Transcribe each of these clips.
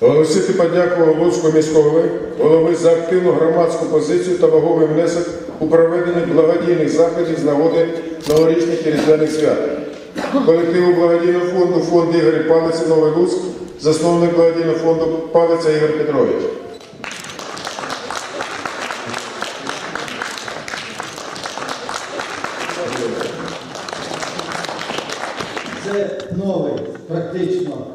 Оголосити подяку Луцького міського голови, за активну громадську позицію та ваговий внесок у проведенні благодійних заходів з нагоди новорічних і різдвяних свят. Колективу благодійного фонду фонд Ігоря Палиці Новий Луцьк, засновник благодійного фонду Палиця Ігор Петрович. Це новий практично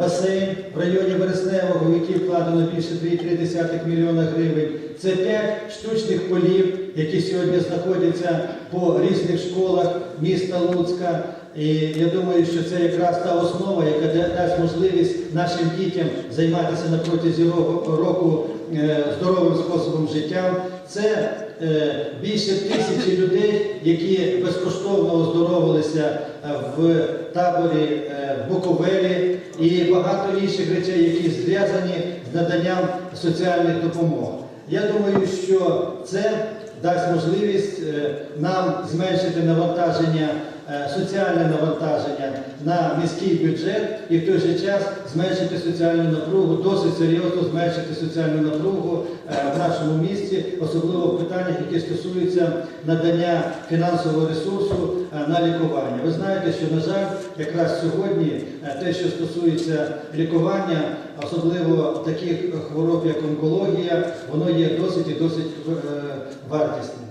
басейн в районі Вересневого, в який вкладено більше 2,3 мільйона гривень. Це 5 штучних полів, які сьогодні знаходяться по різних школах міста Луцька. І я думаю, що це якраз та основа, яка дасть можливість нашим дітям займатися на протязі року е, здоровим способом життя. Це е, більше тисячі людей, які безкоштовно оздоровилися е, в таборі е, Буковелі і багато інших речей, які зв'язані з наданням соціальних допомог. Я думаю, що це дасть можливість е, нам зменшити навантаження, соціальне навантаження на міський бюджет і в той же час зменшити соціальну напругу, досить серйозно зменшити соціальну напругу е, в нашому місті, особливо в питаннях, які стосуються надання фінансового ресурсу е, на лікування. Ви знаєте, що на жаль, якраз сьогодні е, те, що стосується лікування, особливо таких хвороб, як онкологія, воно є досить і досить е, вартісним.